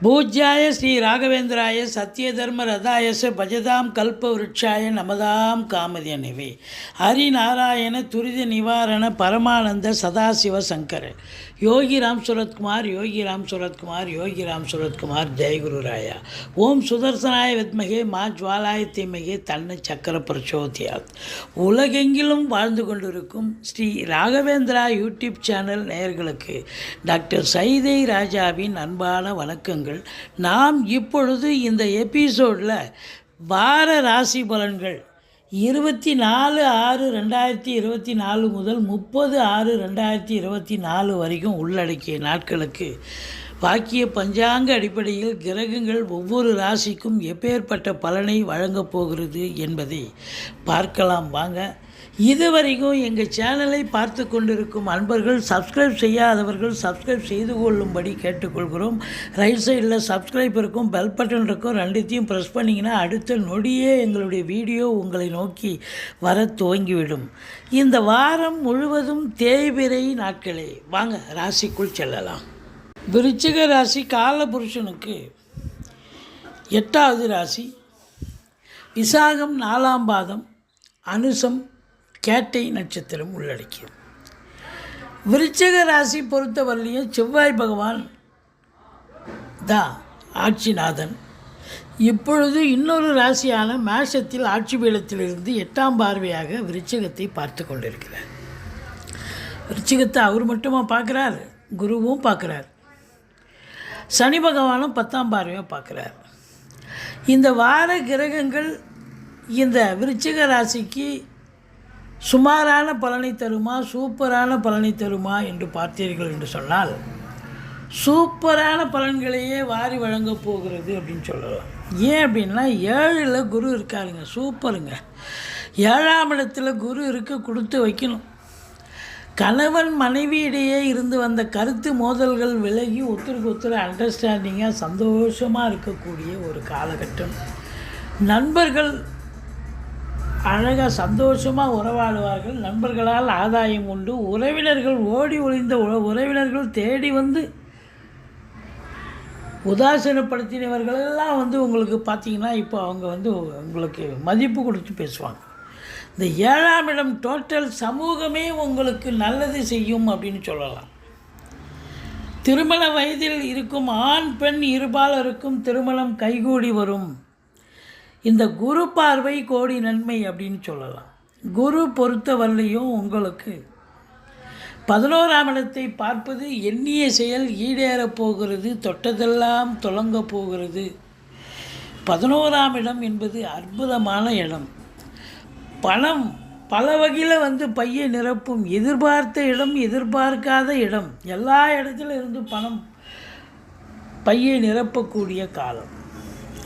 பூஜ்யாய ஸ்ரீ ராகவேந்திராய சத்திய தர்ம ரதாயச பஜதாம் கல்ப விருட்சாய நமதாம் காமதேனவே ஹரிநாராயண துரித நிவாரண பரமானந்த சதாசிவ சங்கர யோகி ராம் சுரத்குமார் யோகி ராம் சுரத்குமார் யோகி ராம் சுரத்குமார் ஜெயகுரு ராயா. ஓம் சுதர்சனாய வித்மகே மா ஜுவாலாய தீமகே தன்னை சக்கர பிரச்சோதியாத். உலகெங்கிலும் வாழ்ந்து கொண்டிருக்கும் ஸ்ரீ ராகவேந்திரா யூடியூப் சேனல் நேயர்களுக்கு டாக்டர் சைதை ராஜாவின் அன்பான வணக்கங்கள். நாம் இப்பொழுது இந்த எபிசோடில் வார ராசி பலன்கள் இருபத்தி நாலு ஆறு ரெண்டாயிரத்தி இருபத்தி நாலு முதல் முப்பது ஆறு ரெண்டாயிரத்தி இருபத்தி நாலு வரைக்கும் உள்ளடக்கிய நாட்களுக்கு வாக்கிய பஞ்சாங்க அடிப்படையில் கிரகங்கள் ஒவ்வொரு ராசிக்கும் எப்பேற்பட்ட பலனை வழங்கப் போகிறது என்பதை பார்க்கலாம் வாங்க. இதுவரைக்கும் எங்கள் சேனலை பார்த்து கொண்டிருக்கும் அன்பர்கள் சப்ஸ்கிரைப் செய்யாதவர்கள் சப்ஸ்கிரைப் செய்து கொள்ளும்படி கேட்டுக்கொள்கிறோம். ரைட் சைடில் சப்ஸ்கிரைப் இருக்கும் பெல் பட்டன் இருக்கும் ரெண்டுத்தையும் ப்ரெஸ் பண்ணிங்கன்னா அடுத்த நொடியே எங்களுடைய வீடியோ உங்களை நோக்கி வர துவங்கிவிடும். இந்த வாரம் முழுவதும் தேய்பிரை நாட்களே. வாங்க ராசிக்குள் செல்லலாம். விருச்சிக ராசி காலபுருஷனுக்கு எட்டாவது ராசி. விசாகம் நாலாம் பாதம் அனுசம் கேட்டை நட்சத்திரம் உள்ளடக்கியது. விருச்சிக ராசி பொறுத்தவரையிலையும் செவ்வாய் பகவான் தான் ஆட்சிநாதன். இப்பொழுது இன்னொரு ராசியான மேஷத்தில் ஆட்சி பீடத்திலிருந்து எட்டாம் பார்வையாக விருச்சிகத்தை பார்த்து கொண்டிருக்கிறார். விருச்சிகத்தை அவர் மட்டுமா பார்க்குறார்? குருவும் பார்க்குறார். சனி பகவானும் பத்தாம் பார்வையாக பார்க்குறார். இந்த வார கிரகங்கள் இந்த விருச்சிக ராசிக்கு சுமாரான பலனை தருமா சூப்பரான பலனை தருமா என்று பார்த்தீர்கள் என்று சொன்னால் சூப்பரான பலன்களையே வாரி வழங்கப் போகிறது அப்படின்னு சொல்லலாம். ஏன் அப்படின்னா ஏழில் குரு இருக்காருங்க சூப்பருங்க. ஏழாம் இடத்துல குரு இருக்க கொடுத்து வைக்கணும். கணவன் மனைவியிடையே இருந்து வந்த கருத்து மோதல்கள் விலகி ஒருத்தருக்கு ஒருத்தர் அண்டர்ஸ்டாண்டிங்காக சந்தோஷமாக இருக்கக்கூடிய ஒரு காலகட்டம். நண்பர்கள் அழகாக சந்தோஷமாக உறவாடுவார்கள். நண்பர்களால் ஆதாயம் உண்டு. உறவினர்கள் ஓடி ஒளிந்த உறவினர்கள் தேடி வந்து உதாசீனப்படுத்தினவர்களெல்லாம் வந்து உங்களுக்கு பார்த்தீங்கன்னா இப்போ அவங்க வந்து உங்களுக்கு மதிப்பு கொடுத்து பேசுவாங்க. இந்த ஏழாம் இடம் டோட்டல் சமூகமே உங்களுக்கு நல்லது செய்யும் அப்படின்னு சொல்லலாம். திருமண வயதில் இருக்கும் ஆண் பெண் இருபாலருக்கும் திருமணம் கைகூடி வரும். இந்த குரு பார்வை கோடி நன்மை அப்படின்னு சொல்லலாம். குரு பொறுத்தவரையும் உங்களுக்கு பதினோராம் இடத்தை பார்ப்பது எண்ணிய செயல் ஈடேறப் போகிறது தொட்டதெல்லாம் தொடங்க போகிறது. பதினோராம் இடம் என்பது அற்புதமான இடம். பணம் பல வகையில் வந்து பையை நிரப்பும். எதிர்பார்த்த இடம் எதிர்பார்க்காத இடம். எல்லா இடத்துல இருந்து பணம் பையை நிரப்பக்கூடிய காலம்.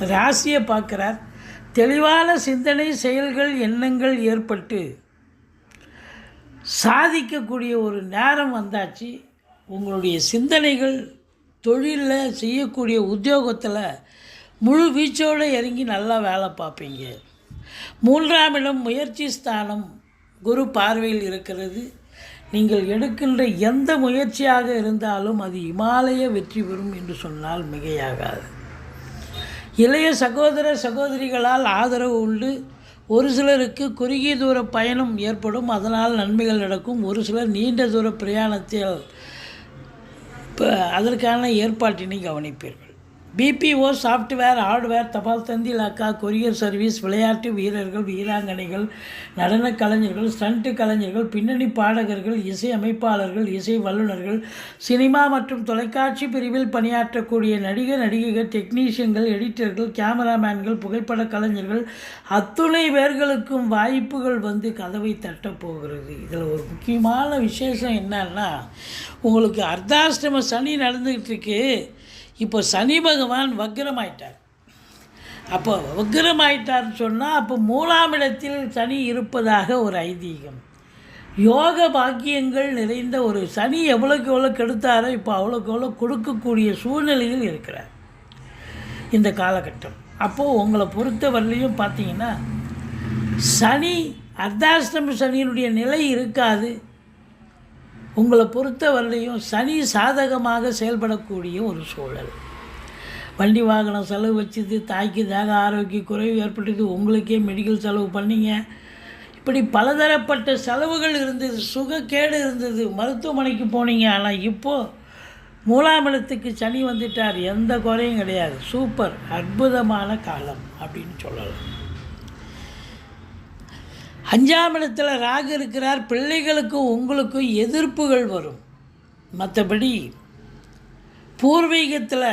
ராசியை பார்க்குறார். தெளிவான சிந்தனை செயல்கள் எண்ணங்கள் ஏற்பட்டு சாதிக்கக்கூடிய ஒரு நேரம் வந்தாச்சு. உங்களுடைய சிந்தனைகள் தொழிலில் செய்யக்கூடிய உத்தியோகத்தில் முழு வீச்சோடு இறங்கி நல்லா வேலை பார்ப்பீங்க. மூன்றாம் இடம் முயற்சி ஸ்தானம் குரு பார்வையில் இருக்கிறது. நீங்கள் எடுக்கின்ற எந்த முயற்சியாக இருந்தாலும் அது இமாலய வெற்றி பெறும் என்று சொன்னால் மிகையாகாது. இளைய சகோதர சகோதரிகளால் ஆதரவு உண்டு. ஒரு சிலருக்கு குறுகிய தூர பயணம் ஏற்படும். அதனால் நன்மைகள் நடக்கும். ஒரு சிலர் நீண்ட தூர பிரயாணத்தில் இப்போ அதற்கான ஏற்பாட்டினை கவனிப்பீர்கள். பிபிஓ சாஃப்ட்வேர் ஹார்ட்வேர் தபால் தந்தி இலாக்கா கொரியர் சர்வீஸ் விளையாட்டு வீரர்கள் வீராங்கனைகள் நடன கலைஞர்கள் ஸ்டண்ட் கலைஞர்கள் பின்னணி பாடகர்கள் இசை அமைப்பாளர்கள் இசை வல்லுநர்கள் சினிமா மற்றும் தொலைக்காட்சி பிரிவில் பணியாற்றக்கூடிய நடிகர் நடிகைகள் டெக்னீஷியன்கள் எடிட்டர்கள் கேமராமேன்கள் புகைப்பட கலைஞர்கள் அத்துணை பேர்களுக்கும் வாய்ப்புகள் வந்து கதவை தட்டப் போகிறது இதில் ஒரு முக்கியமான விசேஷம் என்னன்னா உங்களுக்கு அர்த்தாஷ்டம சனி நடந்துக்கிட்டு இருக்கு. இப்போ சனி பகவான் வக்ரமாயிட்டார். அப்போ வக்ரமாயிட்டார்னு சொன்னால் அப்போ மூணாம் இடத்தில் சனி இருப்பதாக ஒரு ஐதீகம். யோக பாக்கியங்கள் நிறைந்த ஒரு சனி எவ்வளோக்கு எவ்வளோ கெடுத்தாரோ இப்போ அவ்வளோக்கு எவ்வளோ கொடுக்கக்கூடிய சூழ்நிலையில் இருக்கிறார். இந்த காலகட்டம். அப்போது உங்களை பொறுத்தவரையிலையும் பார்த்தீங்கன்னா சனி அர்த்தாஷ்டம சனியினுடைய நிலை இருக்காது. உங்களை பொறுத்தவரையிலையும் சனி சாதகமாக செயல்படக்கூடிய ஒரு சூழல். வண்டி வாகனம் செலவு வச்சது தாய்க்கு தேக ஆரோக்கிய குறைவு ஏற்பட்டது உங்களுக்கே மெடிக்கல் செலவு பண்ணிங்க. இப்படி பலதரப்பட்ட செலவுகள் இருந்தது சுகக்கேடு இருந்தது மருத்துவமனைக்கு போனீங்க. ஆனால் இப்போது மூலாம் இடத்துக்கு சனி வந்துட்டார். எந்த குறையும் கிடையாது. சூப்பர் அற்புதமான காலம் அப்படின்னு சொல்லலாம். அஞ்சாம் இடத்துல ராகு இருக்கிறார் பிள்ளைகளுக்கும் உங்களுக்கும் எதிர்ப்புகள் வரும். மற்றபடி பூர்வீகத்தில்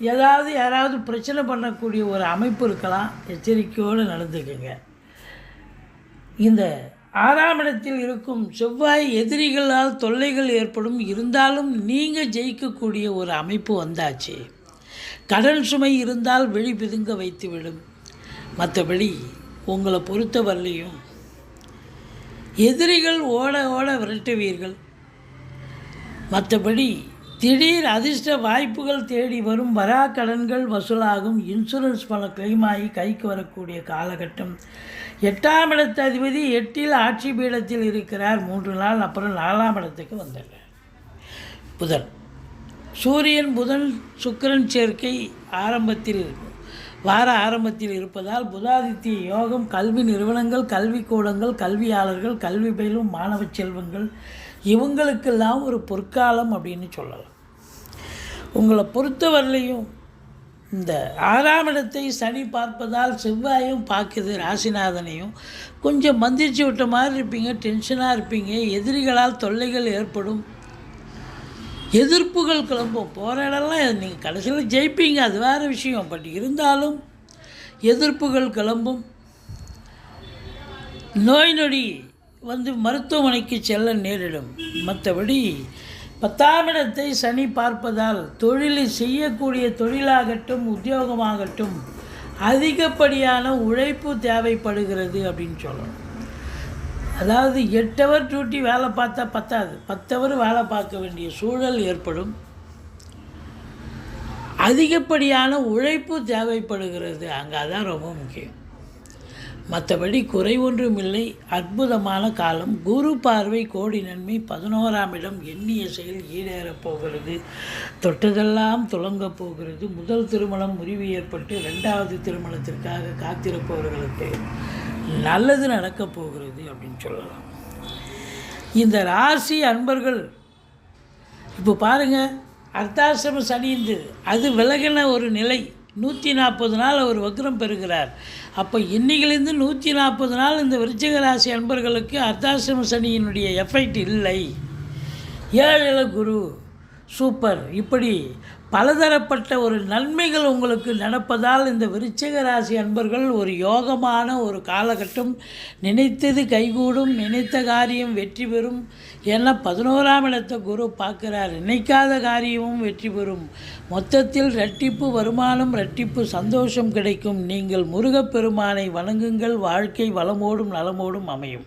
ஏதாவது யாராவது பிரச்சனை பண்ணக்கூடிய ஒரு அமைப்பு இருக்கலாம். எச்சரிக்கையோடு நடந்துக்குங்க. இந்த ஆறாம் இடத்தில் இருக்கும் செவ்வாய் எதிரிகளால் தொல்லைகள் ஏற்படும். இருந்தாலும் நீங்கள் ஜெயிக்கக்கூடிய ஒரு அமைப்பு வந்தாச்சு. கடன் சுமை இருந்தால் வெளி பிதுங்க வைத்துவிடும். மற்றபடி உங்களை பொறுத்த வரலையும் எதிரிகள் ஓட ஓட விரட்டுவீர்கள். மற்றபடி திடீர் அதிர்ஷ்ட வாய்ப்புகள் தேடி வரும் வரா கடன்கள் வசூலாகும். இன்சூரன்ஸ் பணம் claim ஆகி கைக்கு வரக்கூடிய காலகட்டம். எட்டாம் இடத்து அதிபதி எட்டில் ஆட்சி பீடத்தில் இருக்கிறார். மூன்று நாள் அப்புறம் நாலாம் இடத்துக்கு வந்துடுறார் புதன். சூரியன் புதன் சுக்கிரன் சேர்க்கை ஆரம்பத்தில் இருக்கும் வார ஆரம்பத்தில் இருப்பதால் புதாதித்ய யோகம் கல்வி நிறுவனங்கள் கல்விக்கூடங்கள் கல்வியாளர்கள் கல்வி பயிலும் மாணவ செல்வங்கள் இவங்களுக்கெல்லாம் ஒரு பொற்காலம் அப்படின்னு சொல்லலாம். உங்களை பொறுத்தவரையிலையும் இந்த ஆறாம் இடத்தை சனி பார்ப்பதால் செவ்வாயும் பார்க்குது ராசிநாதனையும். கொஞ்சம் மந்திரிச்சு விட்ட மாதிரி இருப்பீங்க டென்ஷனாக இருப்பீங்க எதிரிகளால் தொல்லைகள் ஏற்படும். எதிர்ப்புகள் கிளம்பும். போகிற இடம்லாம் நீங்கள் கடைசியில் ஜெயிப்பீங்க அது வேறு விஷயம். பட் இருந்தாலும் எதிர்ப்புகள் கிளம்பும். நோய் நொடி வந்து மருத்துவமனைக்கு செல்ல நேரிடும். மற்றபடி பத்தாம் இடத்தை சனி பார்ப்பதால் தொழிலை செய்யக்கூடிய தொழிலாகட்டும் உத்தியோகமாகட்டும் அதிகப்படியான உழைப்பு தேவைப்படுகிறது அப்படின்னு சொல்லணும். அதாவது எட்டு ஹவர் டியூட்டி வேலை பார்த்தா பத்தாது. பத்து ஹவர் வேலை பார்க்க வேண்டிய சூழல் ஏற்படும். அதிகப்படியான உழைப்பு தேவைப்படுகிறது. அங்கே அதான் ரொம்ப முக்கியம். மற்றபடி குறை ஒன்றும் இல்லை. அற்புதமான காலம். குரு பார்வை கோடி நன்மை. பதினோராம் இடம் எண்ணிய செயல் ஈடேறப் போகிறது. தொட்டதெல்லாம் துலங்கப் போகிறது. முதல் திருமணம் முறிவு ஏற்பட்டு ரெண்டாவது திருமணத்திற்காக காத்திருப்பவர்களுக்கு நல்லது நடக்கப் போகிறது அப்படின்னு சொல்லலாம். இந்த ராசி அன்பர்கள் இப்போ பாருங்கள் அர்த்தாசிரம சனி இருந்தது அது விலகின ஒரு நிலை. நூற்றி நாற்பது நாள் அவர் வக்ரம் பெறுகிறார். அப்போ இன்னைக்கிலேருந்து நூற்றி நாற்பது நாள் இந்த விருச்சிக ராசி அன்பர்களுக்கு அர்த்தாசிரம சனியினுடைய எஃபெக்ட் இல்லை. ஏழில குரு சூப்பர் இப்படி பலதரப்பட்ட ஒரு நன்மைகள் உங்களுக்கு நடப்பதால் இந்த விருச்சிக ராசி அன்பர்கள் ஒரு யோகமான ஒரு காலகட்டம். நினைத்தது கைகூடும் நினைத்த காரியம் வெற்றி பெறும். ஏன்னா பதினோராம் இடத்தை குரு பார்க்குறார். நினைக்காத காரியமும் வெற்றி பெறும். மொத்தத்தில் ரட்டிப்பு வருமானம் ரட்டிப்பு சந்தோஷம் கிடைக்கும். நீங்கள் முருகப்பெருமானை வணங்குங்கள். வாழ்க்கை வளமோடும் நலமோடும் அமையும்.